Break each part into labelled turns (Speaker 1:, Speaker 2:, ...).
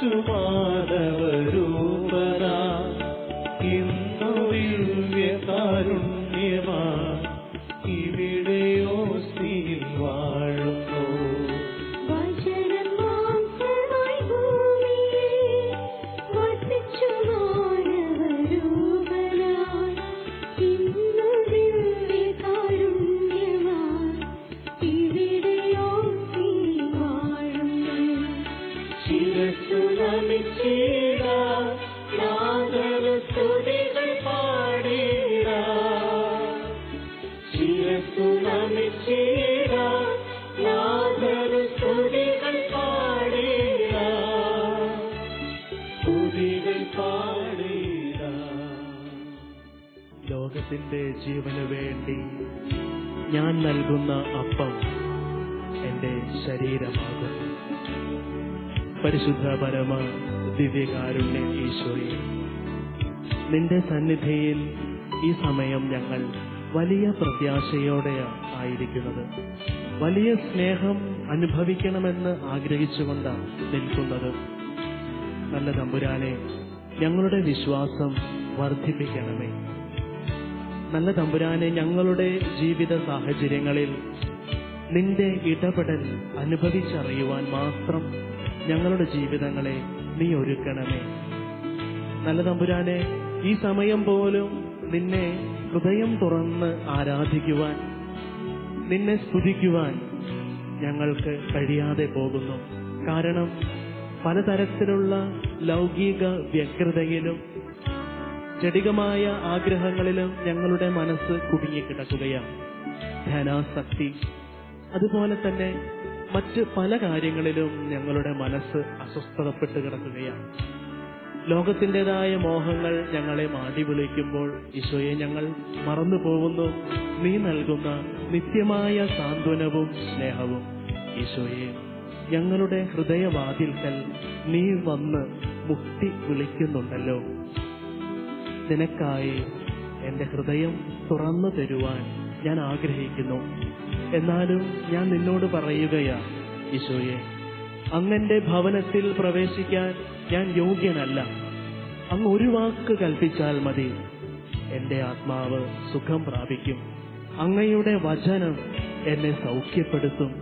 Speaker 1: to one. വലിയ പ്രത്യാശയോടെ ആയിരിക്കുന്നത്. വലിയ സ്നേഹം അനുഭവിക്കണമെന്ന് ആഗ്രഹിച്ചുകൊണ്ടാണ് നിൽക്കുന്നത്. നല്ല തമ്പുരാനെ ഞങ്ങളുടെ വിശ്വാസം വർദ്ധിപ്പിക്കണമേ. നല്ല തമ്പുരാനെ ഞങ്ങളുടെ ജീവിത സാഹചര്യങ്ങളിൽ നിന്റെ ഇടപെടൽ അനുഭവിച്ചറിയുവാൻ മാത്രം ഞങ്ങളുടെ ജീവിതങ്ങളെ നീ ഒരുക്കണമേ. നല്ല തമ്പുരാനെ ഈ സമയം പോലും നിന്നെ ഹൃദയം തുറന്ന് ആരാധിക്കുവാൻ നിന്നെ സ്തുതിക്കുവാൻ ഞങ്ങൾക്ക് കഴിയാതെ പോകുന്നു. കാരണം പലതരത്തിലുള്ള ലൗകിക വ്യഗ്രതയിലും ജടികമായ ആഗ്രഹങ്ങളിലും ഞങ്ങളുടെ മനസ്സ് കുടുങ്ങിക്കിടക്കുകയാണ്. ധനാസക്തി അതുപോലെ തന്നെ മറ്റ് പല കാര്യങ്ങളിലും ഞങ്ങളുടെ മനസ്സ് അസ്വസ്ഥതപ്പെട്ട് കിടക്കുകയാണ്. ലോകത്തിന്റെതായ മോഹങ്ങൾ ഞങ്ങളെ മാടി വിളിക്കുമ്പോൾ ഈശോയെ ഞങ്ങൾ മറന്നു പോകുന്നു. നീ നൽകുന്ന നിത്യമായ സാന്ത്വനവും സ്നേഹവും. ഈശോയെ ഞങ്ങളുടെ ഹൃദയവാതിൽക്കൽ നീ വന്ന് മുക്തി വിളിക്കുന്നുണ്ടല്ലോ. നിനക്കായി എന്റെ ഹൃദയം തുറന്നു തരുവാൻ ഞാൻ ആഗ്രഹിക്കുന്നു. എന്നാലും ഞാൻ നിന്നോട് പറയുകയാ ഈശോയെ അങ്ങന്റെ ഭവനത്തിൽ പ്രവേശിക്കാൻ ഞാൻ യോഗ്യനല്ല. അങ്ങ് ഒരു വാക്ക് കൽപ്പിച്ചാൽ മതി. എന്റെ ആത്മാവ് സുഖം പ്രാപിക്കും. അങ്ങയുടെ വചനം എന്നെ സൗഖ്യപ്പെടുത്തും.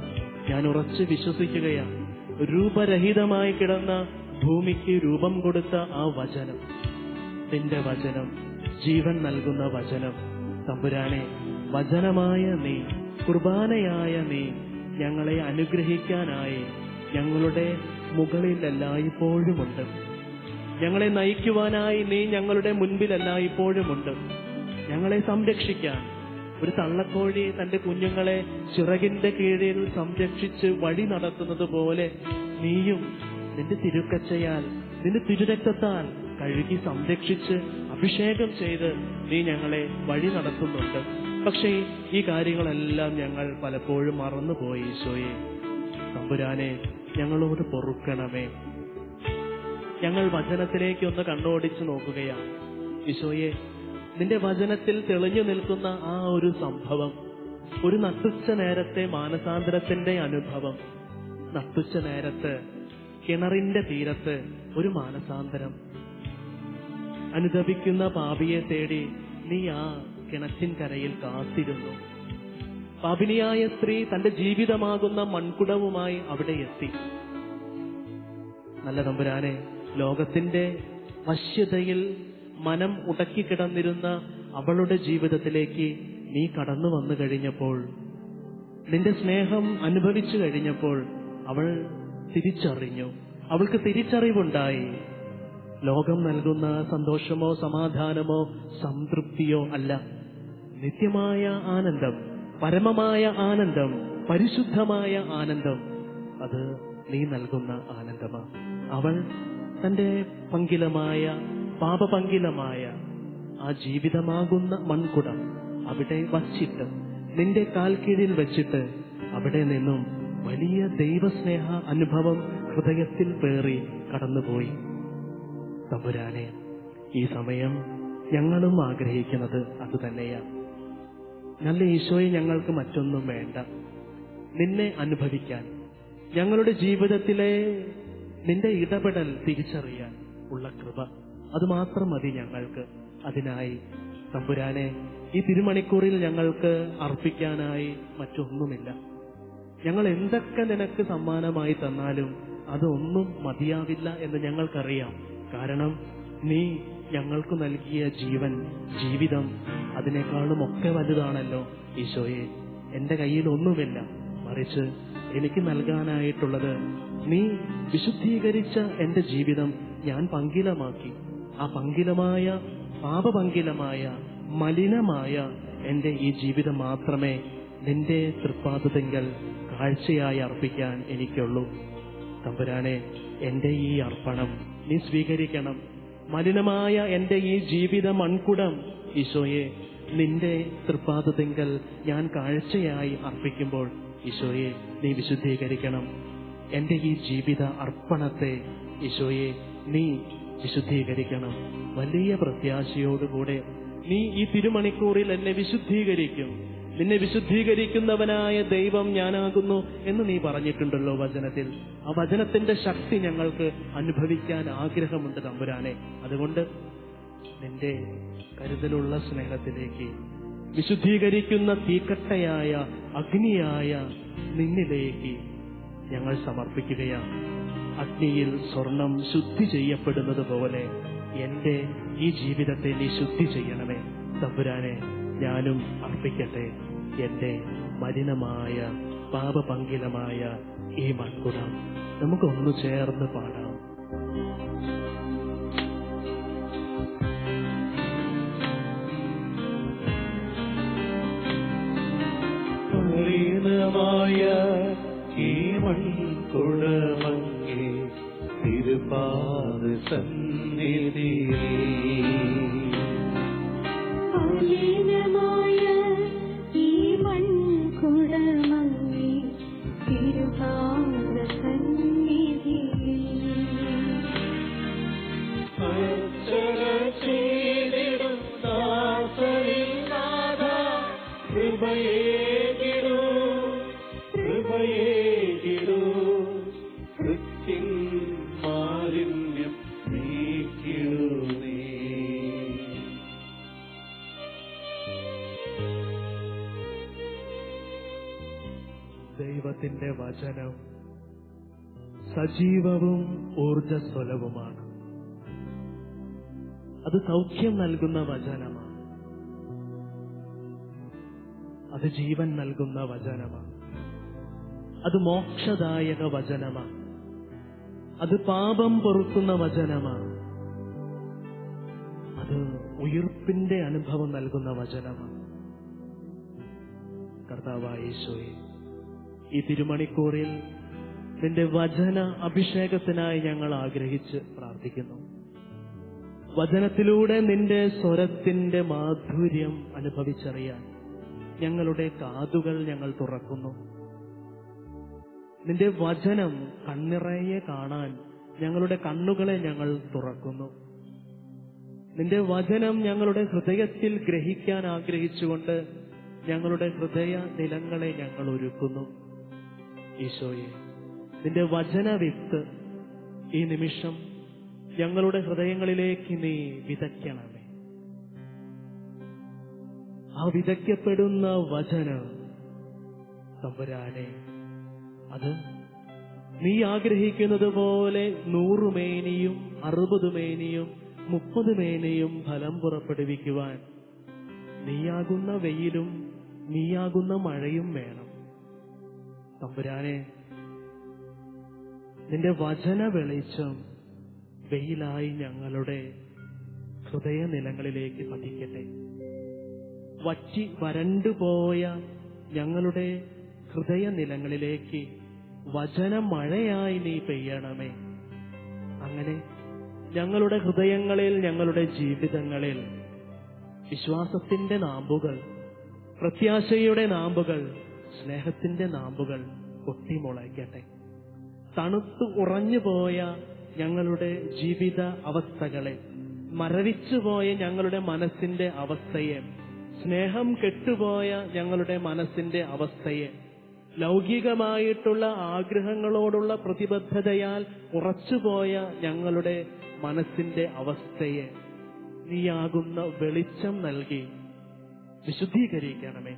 Speaker 1: ഞാൻ ഉറച്ചു വിശ്വസിക്കുകയാണ്. രൂപരഹിതമായി കിടന്ന ഭൂമിക്ക് രൂപം കൊടുത്ത ആ വചനം. നിന്റെ വചനം ജീവൻ നൽകുന്ന വചനം. തമ്പുരാനെ വചനമായ നീ കുർബാനയായ നീ ഞങ്ങളെ അനുഗ്രഹിക്കാനായി ഞങ്ങളുടെ മുകളിൽ എല്ലായ്പ്പോഴുമുണ്ട്. ഞങ്ങളെ നയിക്കുവാനായി നീ ഞങ്ങളുടെ മുൻപിലല്ല ഇപ്പോഴുമുണ്ട്. ഞങ്ങളെ സംരക്ഷിക്കാൻ ഒരു തള്ളക്കോഴി തന്റെ കുഞ്ഞുങ്ങളെ ചിറകിന്റെ കീഴിൽ സംരക്ഷിച്ച് വഴി നടത്തുന്നത് പോലെ നീയും നിന്റെ തിരുക്കച്ചയാൽ നിന്റെ തിരുരക്തത്താൽ കഴുകി സംരക്ഷിച്ച് അഭിഷേകം ചെയ്ത് നീ ഞങ്ങളെ വഴി നടത്തുന്നുണ്ട്. പക്ഷേ ഈ കാര്യങ്ങളെല്ലാം ഞങ്ങൾ പലപ്പോഴും മറന്നുപോയി ഈശോയെ. തമ്പുരാനെ ഞങ്ങളോട് പൊറുക്കണമേ. ഞങ്ങൾ വചനത്തിലേക്ക് ഒന്ന് കണ്ണോടിച്ചു നോക്കുകയാണ്. ഈശോയെ നിന്റെ വചനത്തിൽ തെളിഞ്ഞു നിൽക്കുന്ന ആ ഒരു സംഭവം ഒരു നട്ടുച്ച നേരത്തെ മാനസാന്തരത്തിന്റെ അനുഭവം നട്ടുച്ച നേരത്ത് കിണറിന്റെ തീരത്ത് ഒരു മാനസാന്തരം. അനുദപിക്കുന്ന പാപിയെ തേടി നീ ആ കിണറ്റിൻ കരയിൽ കാത്തിരുന്നു. പാപിനിയായ സ്ത്രീ തന്റെ ജീവിതമാകുന്ന മൺകുടവുമായി അവിടെ എത്തി. നല്ല തമ്പുരാനെ ലോകത്തിന്റെ വശ്യതയിൽ മനം ഉടക്കിക്കിടന്നിരുന്ന അവളുടെ ജീവിതത്തിലേക്ക് നീ കടന്നു വന്നു കഴിഞ്ഞപ്പോൾ നിന്റെ സ്നേഹം അനുഭവിച്ചു കഴിഞ്ഞപ്പോൾ അവൾ തിരിച്ചറിഞ്ഞു. അവൾക്ക് തിരിച്ചറിവുണ്ടായി. ലോകം നൽകുന്ന സന്തോഷമോ സമാധാനമോ സംതൃപ്തിയോ അല്ല. നിത്യമായ ആനന്ദം പരമമായ ആനന്ദം പരിശുദ്ധമായ ആനന്ദം അത് നീ നൽകുന്ന ആനന്ദമാണ് അവൾ തന്റെ പങ്കിലമായ പാപപങ്കിലമായ ആ ജീവിതമാകുന്ന മൺകുടം അവിടെ വച്ചിട്ട് നിന്റെ കാൽ കീഴിൽ വെച്ചിട്ട് അവിടെ നിന്നും വലിയ ദൈവസ്നേഹ അനുഭവം ഹൃദയത്തിൽ പേറി കടന്നുപോയി. തമ്പുരാനെ ഈ സമയം ഞങ്ങളും ആഗ്രഹിക്കുന്നത് അത് തന്നെയാണ് നല്ല ഈശോയെ ഞങ്ങൾക്ക് മറ്റൊന്നും വേണ്ട. നിന്നെ അനുഭവിക്കാൻ ഞങ്ങളുടെ ജീവിതത്തിലെ നിന്റെ ഇടപെടൽ തിരിച്ചറിയാൻ ഉള്ള കൃപ. അത് മാത്രം മതി ഞങ്ങൾക്ക്. അതിനായി തമ്പുരാനെ ഈ തിരുമണിക്കൂറിൽ ഞങ്ങൾക്ക് അർപ്പിക്കാനായി മറ്റൊന്നുമില്ല. ഞങ്ങൾ എന്തൊക്കെ നിനക്ക് സമ്മാനമായി തന്നാലും അതൊന്നും മതിയാവില്ല എന്ന് ഞങ്ങൾക്കറിയാം. കാരണം നീ ഞങ്ങൾക്ക് നൽകിയ ജീവൻ ജീവിതം അതിനേക്കാളും ഒക്കെ വലുതാണല്ലോ ഈശോയെ. എന്റെ കയ്യിൽ ഒന്നുമില്ല. മറിച്ച് എനിക്ക് നൽകാനായിട്ടുള്ളത്. നീ വിശുദ്ധീകരിച്ച എന്റെ ജീവിതം ഞാൻ പങ്കിലമാക്കി. ആ പങ്കിലമായ പാപപങ്കിലമായ മലിനമായ എന്റെ ഈ ജീവിതം മാത്രമേ നിന്റെ തൃപ്പാദത്തിങ്കൽ കാഴ്ചയായി അർപ്പിക്കാൻ എനിക്കുള്ളൂ. തമ്പുരാനെ എന്റെ ഈ അർപ്പണം നീ സ്വീകരിക്കണം. മലിനമായ എന്റെ ഈ ജീവിത മൺകുടം ഈശോയെ നിന്റെ തൃപ്പാദത്തിങ്കൽ ഞാൻ കാഴ്ചയായി അർപ്പിക്കുമ്പോൾ ഈശോയെ നീ വിശുദ്ധീകരിക്കണം. എന്റെ ഈ ജീവിത അർപ്പണത്തെ ഈശോയെ നീ വിശുദ്ധീകരിക്കണം. വലിയ പ്രത്യാശയോടുകൂടെ നീ ഈ തിരുമണിക്കൂറിൽ എന്നെ വിശുദ്ധീകരിക്കും. നിന്നെ വിശുദ്ധീകരിക്കുന്നവനായ ദൈവം ഞാനാകുന്നു എന്ന് നീ പറഞ്ഞിട്ടുണ്ടല്ലോ വചനത്തിൽ. ആ വചനത്തിന്റെ ശക്തി ഞങ്ങൾക്ക് അനുഭവിക്കാൻ ആഗ്രഹമുണ്ട് തമ്പുരാനെ. അതുകൊണ്ട് നിന്റെ കരുതലുള്ള സ്നേഹത്തിലേക്ക് വിശുദ്ധീകരിക്കുന്ന തീക്കട്ടയായ അഗ്നിയായ നിന്നിലേക്ക് ഞങ്ങൾ സമർപ്പിക്കുകയാണ്. അഗ്നിയിൽ സ്വർണം ശുദ്ധി ചെയ്യപ്പെടുന്നത് പോലെ എന്റെ ഈ ജീവിതത്തെ നീ ശുദ്ധി ചെയ്യണമേ. തമ്പുരാനെ ഞാനും അർപ്പിക്കട്ടെ എന്റെ മലിനമായ പാപപങ്കിലമായ ഈ മൺകുടം. നമുക്കൊന്നു ചേർന്ന് പാടാം.
Speaker 2: മൺകുടമങ്ങേ
Speaker 3: തിരുപാദ സന്നിധിയിൽ
Speaker 1: ദൈവത്തിന്റെ വചനം സജീവവും ഊർജസ്വലവുമാണ് അത് സൗഖ്യം നൽകുന്ന വചനമാണ്. അത് ജീവൻ നൽകുന്ന വചനമാണ്. അത് മോക്ഷദായക വചനമാണ്. അത് പാപം പൊറുക്കുന്ന വചനമാണ്. അത് ഉയർപ്പിന്റെ അനുഭവം നൽകുന്ന വചനമാണ്. കർത്താവായ യേശോയെ ഈ തിരുമണിക്കൂറിൽ നിന്റെ വചന അഭിഷേകത്തിനായി ഞങ്ങൾ ആഗ്രഹിച്ച് പ്രാർത്ഥിക്കുന്നു. വചനത്തിലൂടെ നിന്റെ സ്വരത്തിന്റെ മാധുര്യം അനുഭവിച്ചറിയാൻ ഞങ്ങളുടെ കാതുകൾ ഞങ്ങൾ തുറക്കുന്നു. നിന്റെ വചനം കണ്ണിറയെ കാണാൻ ഞങ്ങളുടെ കണ്ണുകളെ ഞങ്ങൾ തുറക്കുന്നു. നിന്റെ വചനം ഞങ്ങളുടെ ഹൃദയത്തിൽ ഗ്രഹിക്കാൻ ആഗ്രഹിച്ചുകൊണ്ട് ഞങ്ങളുടെ ഹൃദയ നിലങ്ങളെ ഞങ്ങൾ ഒരുക്കുന്നു. ഈശോയെ. നിന്റെ വചന വിത്ത് ഈ നിമിഷം ഞങ്ങളുടെ ഹൃദയങ്ങളിലേക്ക് നീ വിതയ്ക്കണമേ. ആ വിതയ്ക്കപ്പെടുന്ന വചനം തമ്പുരാനെ അത് നീ ആഗ്രഹിക്കുന്നത് പോലെ നൂറുമേനിയും അറുപത് മേനിയും മുപ്പത് മേനിയും ഫലം പുറപ്പെടുവിക്കുവാൻ നീയാകുന്ന വെയിലും നീയാകുന്ന മഴയും വേണം. തമ്പുരാനെ നിന്റെ വചന വെളിച്ചം വെയിലായി ഞങ്ങളുടെ ഹൃദയ നിലങ്ങളിലേക്ക് പതിക്കട്ടെ. വറ്റി വരണ്ടുപോയ ഞങ്ങളുടെ ഹൃദയ നിലങ്ങളിലേക്ക് വചന മഴയായി നീ പെയ്യണമേ. അങ്ങനെ ഞങ്ങളുടെ ഹൃദയങ്ങളിൽ ഞങ്ങളുടെ ജീവിതങ്ങളിൽ വിശ്വാസത്തിന്റെ നാമ്പുകൾ പ്രത്യാശയുടെ നാമ്പുകൾ സ്നേഹത്തിന്റെ നാമ്പുകൾ പൊട്ടിമുളയ്ക്കട്ടെ തണുത്തു ഉറഞ്ഞുപോയ ഞങ്ങളുടെ ജീവിത അവസ്ഥകളെ മരവിച്ചുപോയ ഞങ്ങളുടെ മനസ്സിന്റെ അവസ്ഥയെ സ്നേഹം കെട്ടുപോയ ഞങ്ങളുടെ മനസ്സിന്റെ അവസ്ഥയെ ലൗകികമായിട്ടുള്ള ആഗ്രഹങ്ങളോടുള്ള പ്രതിബദ്ധതയാൽ ഉറച്ചുപോയ ഞങ്ങളുടെ മനസ്സിന്റെ അവസ്ഥയെ നീയാകുന്ന വെളിച്ചം നൽകി വിശുദ്ധീകരിക്കണമേ.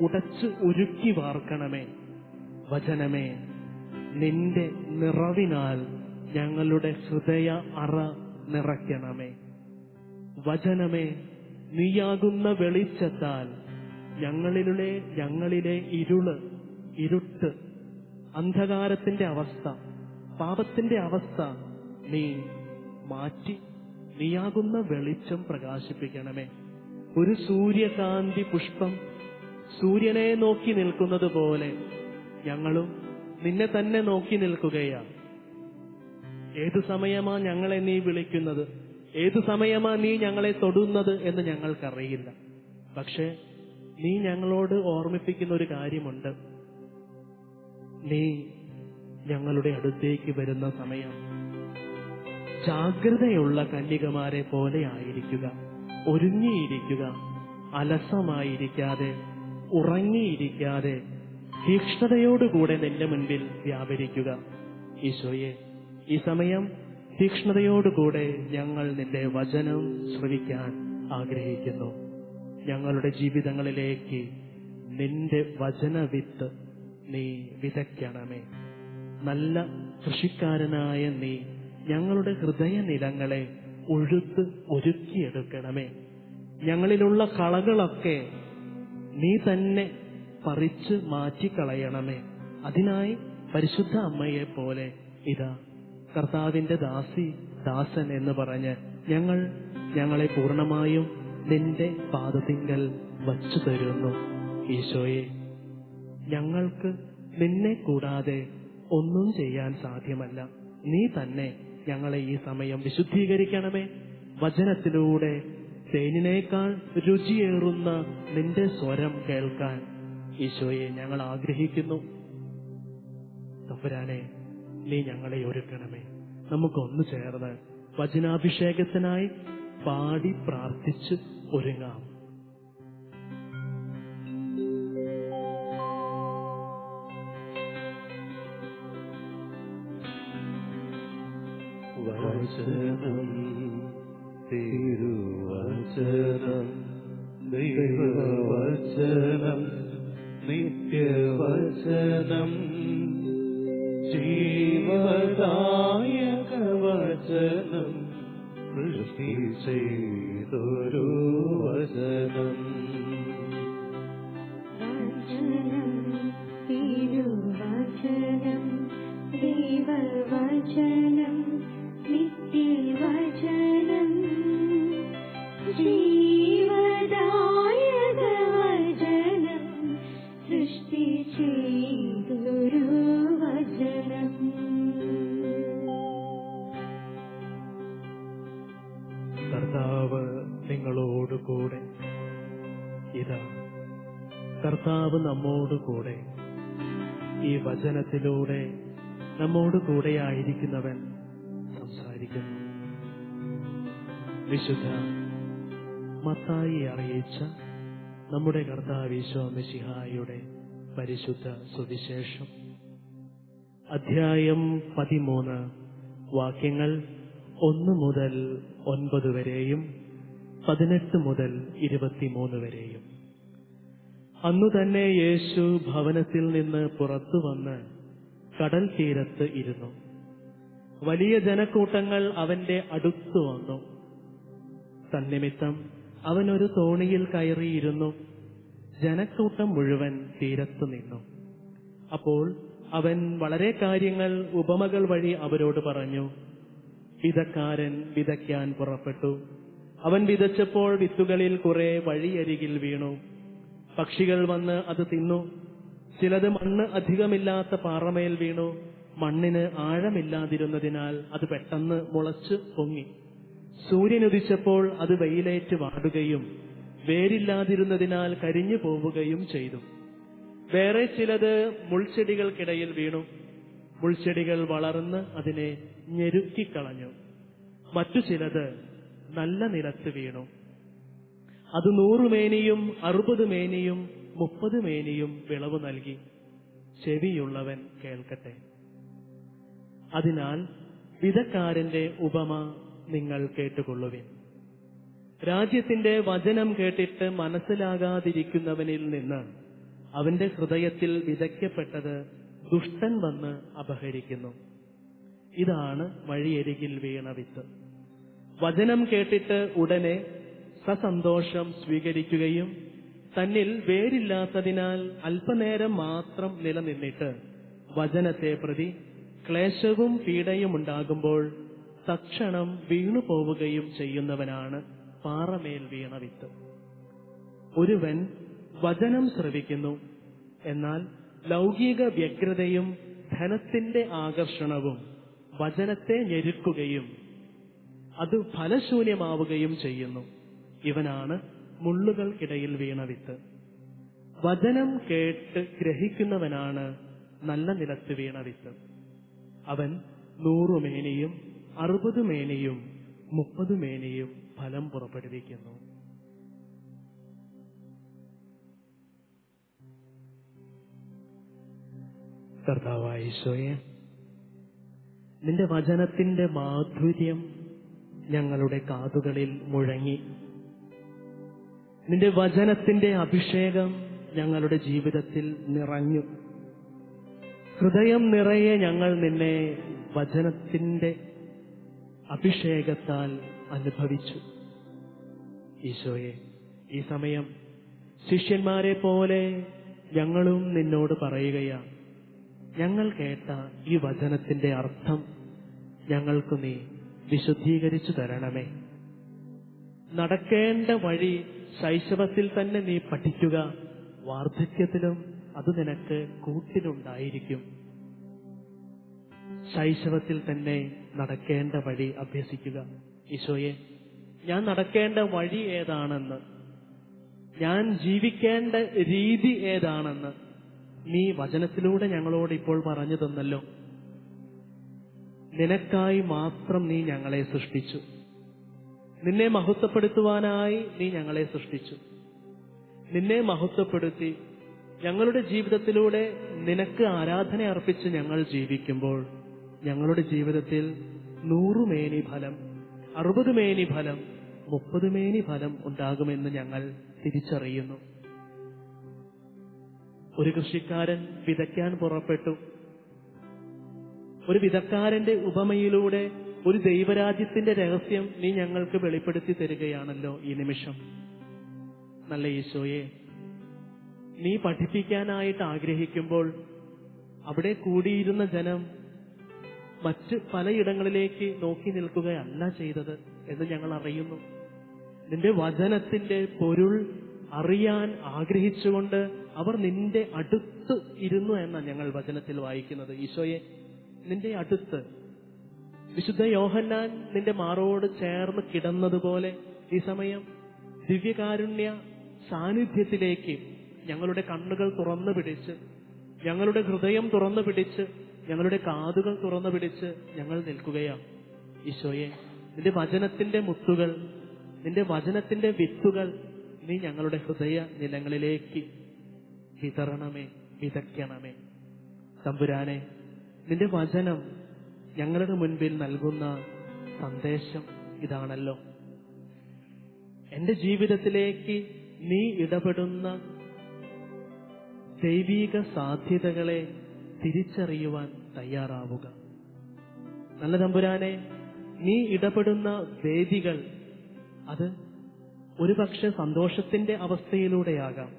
Speaker 1: ഉടച്ച് ഒരുക്കി വാർക്കണമേ. വചനമേ നിന്റെ നിറവിനാൽ ഞങ്ങളുടെ ഹൃദയ അറ നിറയ്ക്കണമേ. വചനമേ നീയാകുന്ന വെളിച്ചത്താൽ ഞങ്ങളിലെ ഞങ്ങളിലെ ഇരുൾ ഇരുട്ട് അന്ധകാരത്തിന്റെ അവസ്ഥ പാപത്തിന്റെ അവസ്ഥ നീ മാറ്റി നീയാകുന്ന വെളിച്ചം പ്രകാശിപ്പിക്കണമേ. ഒരു സൂര്യകാന്തി പുഷ്പം സൂര്യനെ നോക്കി നിൽക്കുന്നത് പോലെ ഞങ്ങളും നിന്നെ തന്നെ നോക്കി നിൽക്കുകയാണ്. ഏതു സമയമാ ഞങ്ങളെ നീ വിളിക്കുന്നത്? ഏതു സമയമാ നീ ഞങ്ങളെ തൊടുന്നത് എന്ന് ഞങ്ങൾക്കറിയില്ല. പക്ഷേ നീ ഞങ്ങളോട് ഓർമ്മിപ്പിക്കുന്ന ഒരു കാര്യമുണ്ട്. നീ ഞങ്ങളുടെ അടുത്തേക്ക് വരുന്ന സമയം ജാഗ്രതയുള്ള കന്യകമാരെ പോലെ ആയിരിക്കുക ഒരുങ്ങിയിരിക്കുക അലസമായിരിക്കാതെ ഉറങ്ങിയിരിക്കാതെ തീക്ഷ്ണതയോടുകൂടെ നിന്റെ മുൻപിൽ വ്യാപരിക്കുക. ഈശോയെ ഈ സമയം തീക്ഷ്ണതയോടുകൂടെ ഞങ്ങൾ നിന്റെ വചനം ശ്രവിക്കാൻ ആഗ്രഹിക്കുന്നു. ഞങ്ങളുടെ ജീവിതങ്ങളിലേക്ക് നിന്റെ വചനവിത്ത് നീ വിതയ്ക്കണമേ. നല്ല കൃഷിക്കാരനായ നീ ഞങ്ങളുടെ ഹൃദയനിലങ്ങളെ ഉഴുത്ത് ഒരുക്കിയെടുക്കണമേ. ഞങ്ങളിലുള്ള കളകളൊക്കെ നീ തന്നെ പറിച്ച് മാറ്റിക്കളയണമേ. അതിനായി പരിശുദ്ധ അമ്മയെ പോലെ ഇതാ. കർത്താവിന്റെ ദാസി ദാസൻ എന്ന് പറഞ്ഞ് ഞങ്ങൾ ഞങ്ങളെ പൂർണമായും നിന്റെ പാദത്തിങ്കൽ വച്ചു തരുന്നു. ഈശോയെ ഞങ്ങൾക്ക് നിന്നെ കൂടാതെ ഒന്നും ചെയ്യാൻ സാധ്യമല്ല. നീ തന്നെ ഞങ്ങളെ ഈ സമയം വിശുദ്ധീകരിക്കണമേ. വചനത്തിലൂടെ തേനിനേക്കാൾ രുചിയേറുന്ന നിന്റെ സ്വരം കേൾക്കാൻ ഈശോയെ ഞങ്ങൾ ആഗ്രഹിക്കുന്നു. തമ്പുരാനെ നീ ഞങ്ങളെ ഒരുക്കണമേ. നമുക്കൊന്നു ചേർന്ന് വചനാഭിഷേകത്തിനായി പാടി പ്രാർത്ഥിച്ച് ഒരുങ്ങാം.
Speaker 2: വചനം തിരുവചനം ദൈവവചനം നിത്യവചനം ജീവദായക വചനം സൃഷ്ടി ചെയ്തൊരു വചനം.
Speaker 3: വചനം
Speaker 1: വചനത്തിലൂടെ നമ്മോട് കൂടെയായിരിക്കുന്നവൻ സംസാരിക്കുന്നു. വിശുദ്ധ മത്തായി അറിയിച്ച നമ്മുടെ കർത്താവിശ്വാമിഷിഹായുടെ പരിശുദ്ധ സുവിശേഷം. അധ്യായം പതിമൂന്ന്. വാക്യങ്ങൾ ഒന്ന് മുതൽ ഒൻപത് വരെയും പതിനെട്ട് മുതൽ ഇരുപത്തിമൂന്ന് വരെയും. അന്നു തന്നെ യേശു ഭവനത്തിൽ നിന്ന് പുറത്തു വന്ന് കടൽ തീരത്ത് ഇരുന്നു. വലിയ ജനക്കൂട്ടങ്ങൾ അവന്റെ അടുത്തു വന്നു. തന്നിമിത്തം അവൻ ഒരു തോണിയിൽ കയറിയിരുന്നു. ജനക്കൂട്ടം മുഴുവൻ തീരത്തു നിന്നു. അപ്പോൾ അവൻ വളരെ കാര്യങ്ങൾ ഉപമകൾ വഴി അവരോട് പറഞ്ഞു. വിതക്കാരൻ വിതയ്ക്കാൻ പുറപ്പെട്ടു. അവൻ വിതച്ചപ്പോൾ വിത്തുകളിൽ കുറെ വഴിയരികിൽ വീണു. പക്ഷികൾ വന്ന് അത് തിന്നു. ചിലത് മണ്ണ് അധികമില്ലാത്ത പാറമേൽ വീണു. മണ്ണിന് ആഴമില്ലാതിരുന്നതിനാൽ അത് പെട്ടെന്ന് മുളച്ച് പൊങ്ങി. സൂര്യനുദിച്ചപ്പോൾ അത് വെയിലേറ്റ് വാടുകയും വേരില്ലാതിരുന്നതിനാൽ കരിഞ്ഞു പോവുകയും ചെയ്തു. വേറെ ചിലത് മുൾച്ചെടികൾക്കിടയിൽ വീണു. മുൾച്ചെടികൾ വളർന്ന് അതിനെ ഞെരുക്കിക്കളഞ്ഞു. മറ്റു ചിലത് നല്ല നിലത്ത് വീണു. അത് നൂറുമേനിയും അറുപത് മേനിയും മുപ്പത് മേനിയും വിളവ് നൽകി ചെവിയുള്ളവൻ കേൾക്കട്ടെ. അതിനാൽ വിധക്കാരന്റെ ഉപമ നിങ്ങൾ കേട്ടുകൊള്ളുവിൻ. രാജ്യത്തിന്റെ വചനം കേട്ടിട്ട് മനസ്സിലാകാതിരിക്കുന്നവനിൽ നിന്ന് അവന്റെ ഹൃദയത്തിൽ വിതയ്ക്കപ്പെട്ടത് ദുഷ്ടൻ വന്ന് അപഹരിക്കുന്നു. ഇതാണ് വഴിയരികിൽ വീണ വിത്ത്. വചനം കേട്ടിട്ട് ഉടനെ സസന്തോഷം സ്വീകരിക്കുകയും തന്നിൽ വേരില്ലാത്തതിനാൽ അല്പനേരം മാത്രം നിലനിന്നിട്ട് വചനത്തെ പ്രതി ക്ലേശവും പീഡയും ഉണ്ടാകുമ്പോൾ തക്ഷണം വീണുപോവുകയും ചെയ്യുന്നവനാണ് പാറമേൽ വീണ വിത്ത്. ഒരുവൻ വചനം ശ്രവിക്കുന്നു. എന്നാൽ ലൗകിക വ്യഗ്രതയും ധനത്തിന്റെ ആകർഷണവും വചനത്തെ ഞെരുക്കുകയും അത് ഫലശൂന്യമാവുകയും ചെയ്യുന്നു. ഇവനാണ് മുള്ളുകൾക്കിടയിൽ വീണ വിത്ത്. വചനം കേട്ട് ഗ്രഹിക്കുന്നവനാണ് നല്ല നിലത്ത് വീണ വിത്ത്. അവൻ നൂറു മേനിയും അറുപത് മേനിയും മുപ്പത് മേനിയും ഫലം പുറപ്പെടുവിക്കുന്നു. കർത്താവായ നിന്റെ വചനത്തിന്റെ മാധുര്യം ഞങ്ങളുടെ കാതുകളിൽ മുഴങ്ങി. നിന്റെ വചനത്തിന്റെ അഭിഷേകം ഞങ്ങളുടെ ജീവിതത്തിൽ നിറഞ്ഞു. ഹൃദയം നിറയെ ഞങ്ങൾ നിന്നെ വചനത്തിന്റെ അഭിഷേകത്താൽ അനുഭവിച്ചു. ഈശോയെ ഈ സമയം ശിഷ്യന്മാരെ പോലെ ഞങ്ങളും നിന്നോട് പറയുകയാണ്. ഞങ്ങൾ കേട്ട ഈ വചനത്തിന്റെ അർത്ഥം ഞങ്ങൾക്ക് നീ വിശുദ്ധീകരിച്ചു തരണമേ. നടക്കേണ്ട വഴി ശൈശവത്തിൽ തന്നെ നീ പഠിക്കുക. വാർദ്ധക്യത്തിലും അത് നിനക്ക് കൂട്ടിലുണ്ടായിരിക്കും. ശൈശവത്തിൽ തന്നെ നടക്കേണ്ട വഴി അഭ്യസിക്കുക. ഈശോയെ ഞാൻ നടക്കേണ്ട വഴി ഏതാണെന്ന്? ഞാൻ ജീവിക്കേണ്ട രീതി ഏതാണെന്ന്? നീ വചനത്തിലൂടെ ഞങ്ങളോട് ഇപ്പോൾ പറഞ്ഞു തന്നല്ലോ നിനക്കായി മാത്രം നീ ഞങ്ങളെ സൃഷ്ടിച്ചു. നിന്നെ മഹത്വപ്പെടുത്തുവാനായി നീ ഞങ്ങളെ സൃഷ്ടിച്ചു. നിന്നെ മഹത്വപ്പെടുത്തി ഞങ്ങളുടെ ജീവിതത്തിലൂടെ നിനക്ക് ആരാധന അർപ്പിച്ച് ഞങ്ങൾ ജീവിക്കുമ്പോൾ ഞങ്ങളുടെ ജീവിതത്തിൽ നൂറുമേനി ഫലം അറുപത് മേനി ഫലം മുപ്പത് മേനി ഫലം ഉണ്ടാകുമെന്ന് ഞങ്ങൾ തിരിച്ചറിയുന്നു. ഒരു കൃഷിക്കാരൻ വിതയ്ക്കാൻ പുറപ്പെട്ടു. ഒരു വിതക്കാരന്റെ ഉപമയിലൂടെ ഒരു ദൈവരാജ്യത്തിന്റെ രഹസ്യം നീ ഞങ്ങൾക്ക് വെളിപ്പെടുത്തി തരികയാണല്ലോ ഈ നിമിഷം. നല്ല ഈശോയെ നീ പഠിപ്പിക്കാനായിട്ട് ആഗ്രഹിക്കുമ്പോൾ അവിടെ കൂടിയിരുന്ന ജനം മറ്റ് പലയിടങ്ങളിലേക്ക് നോക്കി നിൽക്കുകയല്ല ചെയ്തത് എന്ന് ഞങ്ങൾ അറിയുന്നു. നിന്റെ വചനത്തിന്റെ പൊരുൾ അറിയാൻ ആഗ്രഹിച്ചുകൊണ്ട് അവർ നിന്റെ അടുത്ത് ഇരുന്നു എന്നാണ് ഞങ്ങൾ വചനത്തിൽ വായിക്കുന്നത്. ഈശോയെ നിന്റെ അടുത്ത് വിശുദ്ധ യോഹന്നാൻ നിന്റെ മാറോട് ചേർന്ന് കിടന്നതുപോലെ ഈ സമയം ദിവ്യകാരുണ്യ സാന്നിധ്യത്തിലേക്ക് ഞങ്ങളുടെ കണ്ണുകൾ തുറന്നു പിടിച്ച് ഞങ്ങളുടെ ഹൃദയം തുറന്നു പിടിച്ച് ഞങ്ങളുടെ കാതുകൾ തുറന്നു പിടിച്ച് ഞങ്ങൾ നിൽക്കുകയാണ്. ഈശോയെ നിന്റെ വചനത്തിന്റെ മുത്തുകൾ നിന്റെ വചനത്തിന്റെ വിത്തുകൾ നീ ഞങ്ങളുടെ ഹൃദയ നിലങ്ങളിലേക്ക് വിതരണമേ വിതയ്ക്കണമേ. തമ്പുരാനെ നിന്റെ വചനം ഞങ്ങളുടെ മുൻപിൽ നൽകുന്ന സന്ദേശം ഇതാണല്ലോ. എന്റെ ജീവിതത്തിലേക്ക് നീ ഇടപെടുന്ന ദൈവീക സാധ്യതകളെ തിരിച്ചറിയുവാൻ തയ്യാറാവുക. നല്ല തമ്പുരാനെ നീ ഇടപെടുന്ന വേദികൾ അത് ഒരുപക്ഷെ സന്തോഷത്തിന്റെ അവസ്ഥയിലൂടെയാകാം.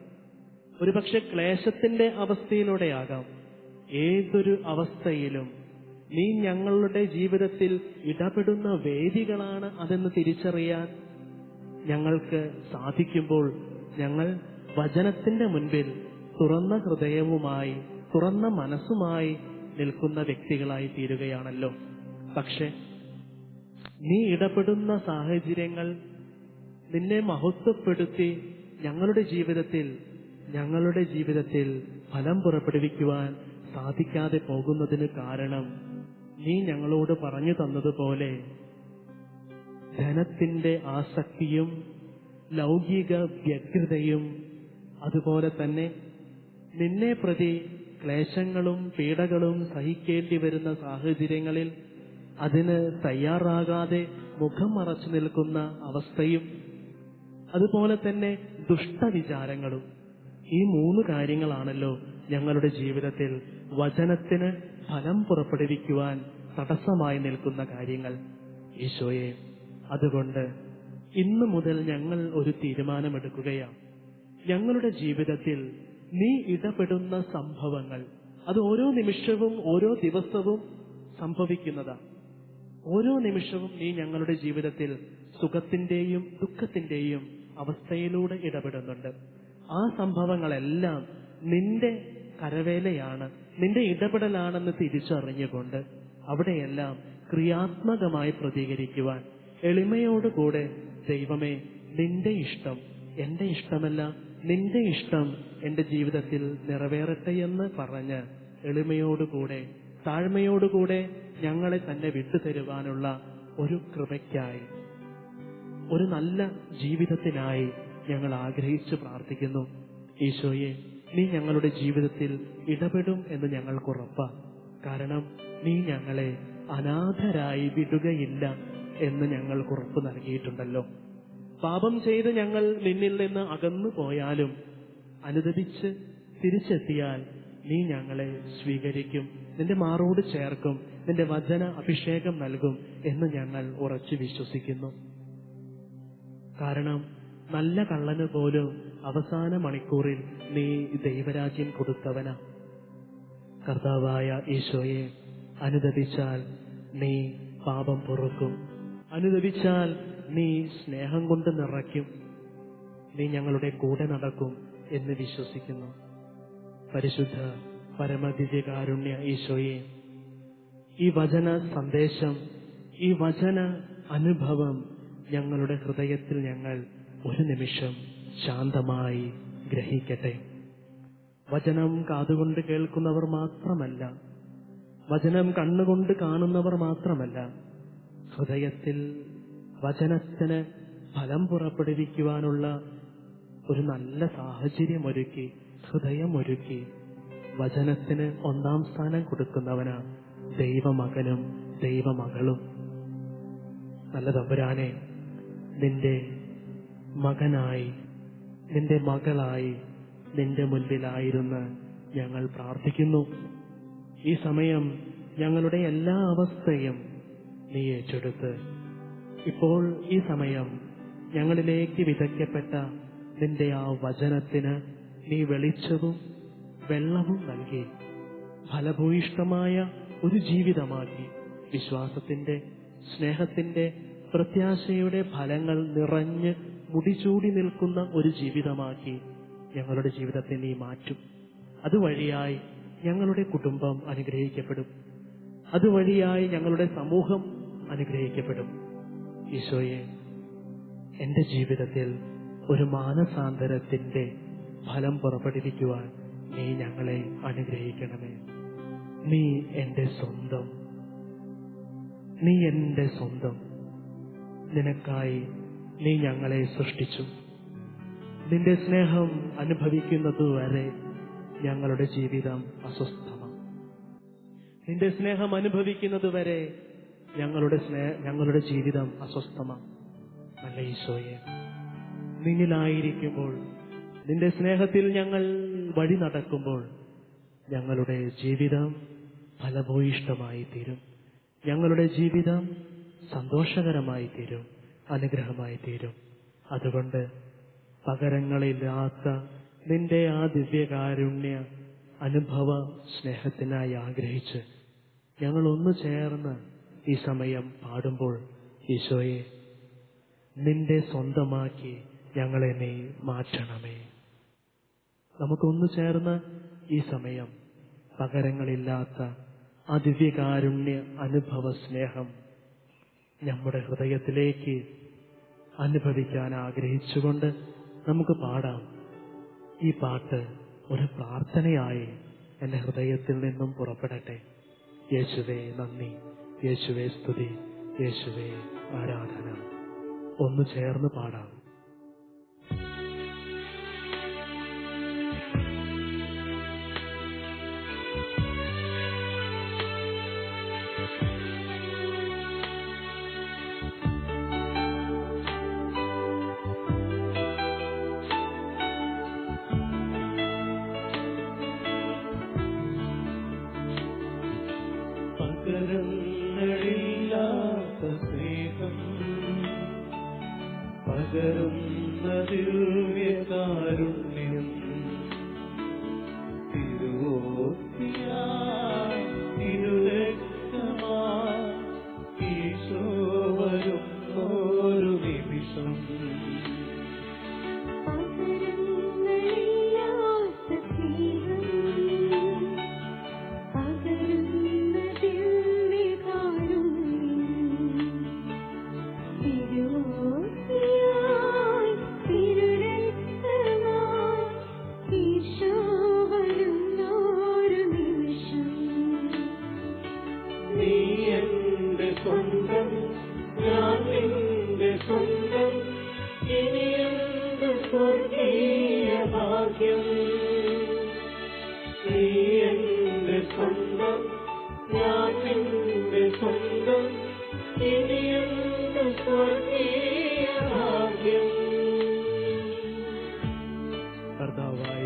Speaker 1: ഒരുപക്ഷെ ക്ലേശത്തിന്റെ അവസ്ഥയിലൂടെയാകാം. ഏതൊരു അവസ്ഥയിലും നീ ഞങ്ങളുടെ ജീവിതത്തിൽ ഇടപെടുന്ന വേദികളാണ് അതെന്ന് തിരിച്ചറിയാൻ ഞങ്ങൾക്ക് സാധിക്കുമ്പോൾ ഞങ്ങൾ വചനത്തിന്റെ മുൻപിൽ തുറന്ന ഹൃദയവുമായി തുറന്ന മനസ്സുമായി നിൽക്കുന്ന വ്യക്തികളായി തീരുകയാണല്ലോ. പക്ഷെ നീ ഇടപെടുന്ന സാഹചര്യങ്ങൾ നിന്നെ മഹത്വപ്പെടുത്തി ഞങ്ങളുടെ ജീവിതത്തിൽ ഞങ്ങളുടെ ജീവിതത്തിൽ ഫലം പുറപ്പെടുവിക്കുവാൻ സാധിക്കാതെ പോകുന്നതിന് കാരണം നീ ഞങ്ങളോട് പറഞ്ഞു തന്നതുപോലെ ധനത്തിന്റെ ആസക്തിയും ലൗകിക വ്യഗ്രതയും അതുപോലെ തന്നെ നിന്നെ പ്രതി ക്ലേശങ്ങളും പീഡകളും സഹിക്കേണ്ടി വരുന്ന സാഹചര്യങ്ങളിൽ അതിന് തയ്യാറാകാതെ മുഖം മറച്ചു നിൽക്കുന്ന അവസ്ഥയും അതുപോലെ തന്നെ ദുഷ്ടവിചാരങ്ങളും ഈ മൂന്ന് കാര്യങ്ങളാണല്ലോ ഞങ്ങളുടെ ജീവിതത്തിൽ വചനത്തിന് ഫലം പുറപ്പെടുവിക്കുവാൻ തടസ്സമായി നിൽക്കുന്ന കാര്യങ്ങൾ. ഈശോയെ അതുകൊണ്ട് ഇന്നു മുതൽ ഞങ്ങൾ ഒരു തീരുമാനമെടുക്കുകയാണ്. ഞങ്ങളുടെ ജീവിതത്തിൽ നീ ഇടപെടുന്ന സംഭവങ്ങൾ അത് ഓരോ നിമിഷവും ഓരോ ദിവസവും സംഭവിക്കുന്നതാ. ഓരോ നിമിഷവും നീ ഞങ്ങളുടെ ജീവിതത്തിൽ സുഖത്തിന്റെയും ദുഃഖത്തിന്റെയും അവസ്ഥയിലൂടെ ഇടപെടുന്നുണ്ട്. ആ സംഭവങ്ങളെല്ലാം നിന്റെ കരവേലയാണ് നിന്റെ ഇടപെടലാണെന്ന് തിരിച്ചറിഞ്ഞുകൊണ്ട് അവിടെയെല്ലാം ക്രിയാത്മകമായി പ്രതികരിക്കുവാൻ. എളിമയോടുകൂടെ ദൈവമേ നിന്റെ ഇഷ്ടം എന്റെ ഇഷ്ടമല്ല നിന്റെ ഇഷ്ടം എന്റെ ജീവിതത്തിൽ നിറവേറട്ടെ എന്ന് പറഞ്ഞ് എളിമയോടുകൂടെ താഴ്മയോടുകൂടെ ഞങ്ങളെ തന്നെ വിട്ടുതരുവാനുള്ള ഒരു കൃപയ്ക്കായി ഒരു നല്ല ജീവിതത്തിനായി ഞങ്ങൾ ആഗ്രഹിച്ചു പ്രാർത്ഥിക്കുന്നു. ഈശോയെ നീ ഞങ്ങളുടെ ജീവിതത്തിൽ ഇടപെടും എന്ന് ഞങ്ങൾക്ക് ഉറപ്പാ. കാരണം നീ ഞങ്ങളെ അനാഥരായി വിടുകയില്ല എന്ന് ഞങ്ങൾ ഉറപ്പ് നൽകിയിട്ടുണ്ടല്ലോ. പാപം ചെയ്ത് ഞങ്ങൾ നിന്നിൽ നിന്ന് അകന്നു പോയാലും അനുദപിച്ച് തിരിച്ചെത്തിയാൽ നീ ഞങ്ങളെ സ്വീകരിക്കും. നിന്റെ മാറോട് ചേർക്കും. നിന്റെ വചന അഭിഷേകം നൽകും എന്ന് ഞങ്ങൾ ഉറച്ചു വിശ്വസിക്കുന്നു. കാരണം നല്ല കള്ളന് പോലും അവസാന മണിക്കൂറിൽ നീ ദൈവരാജ്യം കൊടുത്തവനാ. കർത്താവായ ഈശോയെ അനുദപിച്ചാൽ നീ പാപം പൊറുക്കും. അനുദപിച്ചാൽ നീ സ്നേഹം കൊണ്ട് നിറയ്ക്കും. നീ ഞങ്ങളുടെ കൂടെ നടക്കും എന്ന് വിശ്വസിക്കുന്നു. പരിശുദ്ധ പരമദിവ്യകാരുണ്യ ഈശോയെ ഈ വചന സന്ദേശം ഈ വചന അനുഭവം ഞങ്ങളുടെ ഹൃദയത്തിൽ ഞങ്ങൾ ഒരു നിമിഷം ശാന്തമായി ഗ്രഹിക്കട്ടെ. വചനം കാതുകൊണ്ട് കേൾക്കുന്നവർ മാത്രമല്ല. വചനം കണ്ണുകൊണ്ട് കാണുന്നവർ മാത്രമല്ല. ഹൃദയത്തിൽ വചനത്തിന് ഫലം പുറപ്പെടുവിക്കുവാനുള്ള ഒരു നല്ല സാഹചര്യം ഒരുക്കി ഹൃദയം ഒരുക്കി വചനത്തിന് ഒന്നാം സ്ഥാനം കൊടുക്കുന്നവനാണ് ദൈവമകനും ദൈവമകളും. നല്ല തമ്പുരാനെ നിന്റെ മകനായി നിന്റെ മകളായി നിന്റെ മുൻപിലായിരുന്ന് ഞങ്ങൾ പ്രാർത്ഥിക്കുന്നു. ഈ സമയം ഞങ്ങളുടെ എല്ലാ അവസ്ഥയും നീ ഏറ്റെടുത്ത്. ഇപ്പോൾ ഈ സമയം ഞങ്ങളിലേക്ക് വിതയ്ക്കപ്പെട്ട നിന്റെ ആ വചനത്തിന് നീ വെളിച്ചവും വെള്ളവും നൽകി. ഫലഭൂയിഷ്ടമായ ഒരു ജീവിതമാക്കി. വിശ്വാസത്തിന്റെ സ്നേഹത്തിന്റെ പ്രത്യാശയുടെ ഫലങ്ങൾ നിറഞ്ഞ് മുടിചൂടി നിൽക്കുന്ന ഒരു ജീവിതമാക്കി. ഞങ്ങളുടെ ജീവിതത്തെ നീ മാറ്റും. അതുവഴിയായി ഞങ്ങളുടെ കുടുംബം അനുഗ്രഹിക്കപ്പെടും. അതുവഴിയായി ഞങ്ങളുടെ സമൂഹം അനുഗ്രഹിക്കപ്പെടും. ഈശോയെ എന്റെ ജീവിതത്തിൽ ഒരു മാനസാന്തരത്തിന്റെ ഫലം പുറപ്പെടുവിക്കുവാൻ നീ ഞങ്ങളെ അനുഗ്രഹിക്കണമേ. നീ എന്റെ സ്വന്തം. നീ എന്റെ സ്വന്തം. നിനക്കായി നീ ഞങ്ങളെ സൃഷ്ടിച്ചു. നിന്റെ സ്നേഹം അനുഭവിക്കുന്നതുവരെ ഞങ്ങളുടെ ജീവിതം അസ്വസ്ഥമാണ്. നിന്റെ സ്നേഹം അനുഭവിക്കുന്നതുവരെ ഞങ്ങളുടെ സ്നേഹ ഞങ്ങളുടെ ജീവിതം അസ്വസ്ഥമാണ്. നല്ല ഈശോയെ നിന്നിലായിരിക്കുമ്പോൾ നിന്റെ സ്നേഹത്തിൽ ഞങ്ങൾ വഴി നടക്കുമ്പോൾ ഞങ്ങളുടെ ജീവിതം ഫലഭൂയിഷ്ടമായി തീരും ഞങ്ങളുടെ ജീവിതം സന്തോഷകരമായി തീരും അനുഗ്രഹമായി തീരും അതുകൊണ്ട് പകരങ്ങളില്ലാത്ത നിന്റെ ആ ദിവ്യകാരുണ്യ അനുഭവ സ്നേഹത്തിനായി ആഗ്രഹിച്ച് ഞങ്ങൾ ഒന്ന് ചേർന്ന് ഈ സമയം പാടുമ്പോൾ ഈശോയെ നിന്റെ സ്വന്തമാക്കി ഞങ്ങളെ നീ മാറ്റണമേ. നമുക്കൊന്നു ചേർന്ന് ഈ സമയം പകരങ്ങളില്ലാത്ത ആ ദിവ്യകാരുണ്യ അനുഭവ സ്നേഹം നമ്മുടെ ഹൃദയത്തിലേക്ക് അനുഭവിക്കാൻ ആഗ്രഹിച്ചുകൊണ്ട് നമുക്ക് പാടാം. ഈ പാട്ട് ഒരു പ്രാർത്ഥനയായി എന്റെ ഹൃദയത്തിൽ നിന്നും പുറപ്പെടട്ടെ. യേശുവേ നന്ദി. യേശുവേ സ്തുതി. യേശുവേ ആരാധന. ഒന്ന് ചേർന്ന് പാടാം.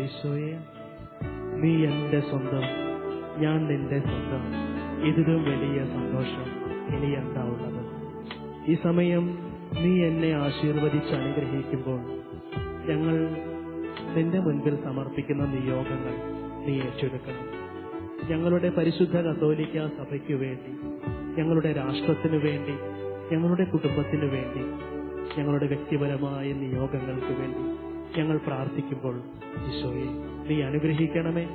Speaker 1: ഈശോയെ നീ എന്റെ സ്വന്തം ഞാൻ നിന്റെ സ്വന്തം. ഇതിലും വലിയ സന്തോഷം ഇനി എന്താവുന്നത് ഈ സമയം നീ എന്നെ ആശീർവദിച്ച് അനുഗ്രഹിക്കുമ്പോൾ ഞങ്ങൾ നിന്റെ മുൻപിൽ സമർപ്പിക്കുന്ന നിയോഗങ്ങൾ നീ ഏറ്റെടുക്കണം. ഞങ്ങളുടെ പരിശുദ്ധ കത്തോലിക്ക സഭയ്ക്കു വേണ്ടി ഞങ്ങളുടെ രാഷ്ട്രത്തിനു വേണ്ടി ഞങ്ങളുടെ കുടുംബത്തിനു വേണ്ടി ഞങ്ങളുടെ വ്യക്തിപരമായ നിയോഗങ്ങൾക്ക് വേണ്ടി ഞങ്ങൾ പ്രാർത്ഥിക്കുമ്പോൾ ഈശോയെ നീ അനുഗ്രഹിക്കണമേ.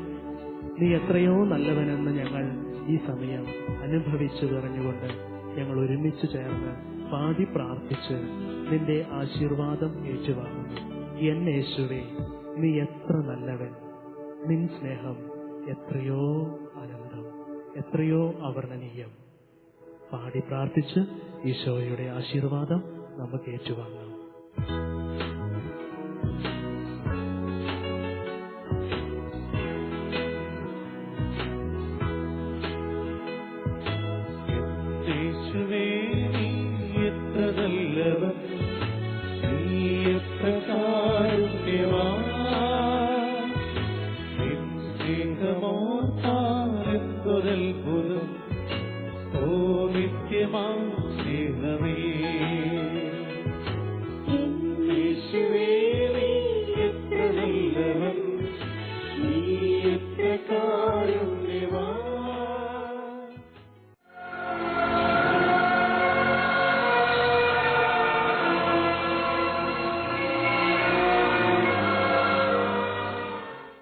Speaker 1: നീ എത്രയോ നല്ലവനെന്ന് ഞങ്ങൾ ഈ സമയം അനുഭവിച്ചു പറഞ്ഞുകൊണ്ട് ഞങ്ങൾ ഒരുമിച്ച് ചേർന്ന് പാടി പ്രാർത്ഥിച്ച് നിന്റെ ആശീർവാദം ഏറ്റുവാങ്ങുന്നു. എൻ യേശുവെ നീ എത്ര നല്ലവൻ. നിൻ സ്നേഹം എത്രയോ അനന്തം എത്രയോ അവർണനീയം പാടി പ്രാർത്ഥിച്ച് ഈശോയുടെ ആശീർവാദം നമുക്ക് ഏറ്റുവാങ്ങാം.